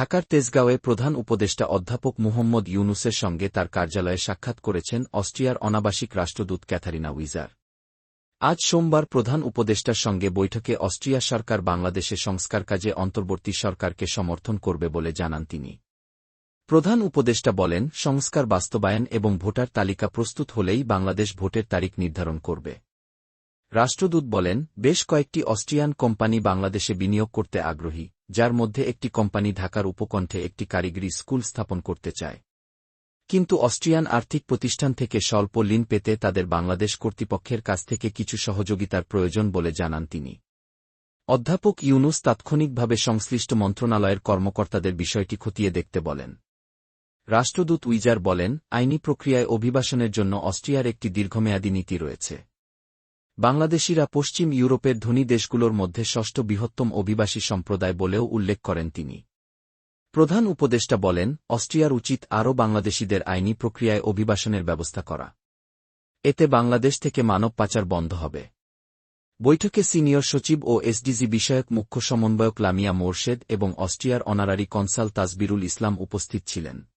ঢাকার তেজগাঁওয়ে প্রধান উপদেষ্টা অধ্যাপক মুহম্মদ ইউনুসের সঙ্গে তার কার্যালয়ে সাক্ষাৎ করেছেন অস্ট্রিয়ার অনাবাসিক রাষ্ট্রদূত ক্যাথারিনা উইজার। আজ সোমবার প্রধান উপদেষ্টার সঙ্গে বৈঠকে অস্ট্রিয়া সরকার বাংলাদেশে সংস্কার কাজে অন্তর্বর্তী সরকারকে সমর্থন করবে বলে জানান তিনি। প্রধান উপদেষ্টা বলেন, সংস্কার বাস্তবায়ন এবং ভোটার তালিকা প্রস্তুত হলেই বাংলাদেশ ভোটের তারিখ নির্ধারণ করবে। রাষ্ট্রদূত বলেন, বেশ কয়েকটি অস্ট্রিয়ান কোম্পানি বাংলাদেশে বিনিয়োগ করতে আগ্রহী। যার মধ্যে একটি কোম্পানি ঢাকার উপকণ্ঠে একটি কারিগরি স্কুল স্থাপন করতে চায়। কিন্তু অস্ট্রিয়ান আর্থিক প্রতিষ্ঠান থেকে স্বল্প ঋণ পেতে তাদের বাংলাদেশ কর্তৃপক্ষের কাছ থেকে কিছু সহযোগিতার প্রয়োজন বলে জানান তিনি। অধ্যাপক ইউনুস তাৎক্ষণিকভাবে সংশ্লিষ্ট মন্ত্রণালয়ের কর্মকর্তাদের বিষয়টি খতিয়ে দেখতে বলেন। রাষ্ট্রদূত উইজার বলেন, আইনি প্রক্রিয়ায় অভিবাসনের জন্য অস্ট্রিয়ার একটি দীর্ঘমেয়াদী নীতি রয়েছে। বাংলাদেশিরা পশ্চিম ইউরোপের ধনী দেশগুলোর মধ্যে ষষ্ঠ বৃহত্তম অভিবাসী সম্প্রদায় বলেও উল্লেখ করেন তিনি। প্রধান উপদেষ্টা বলেন, অস্ট্রিয়ার উচিত আরও বাংলাদেশিদের আইনি প্রক্রিয়ায় অভিবাসনের ব্যবস্থা করা। এতে বাংলাদেশ থেকে মানব পাচার বন্ধ হবে। বৈঠকে সিনিয়র সচিব ও এসডিজি বিষয়ক মুখ্য সমন্বয়ক লামিয়া মোরশেদ এবং অস্ট্রিয়ার অনারারি কনসাল তাজবিরুল ইসলাম উপস্থিত ছিলেন।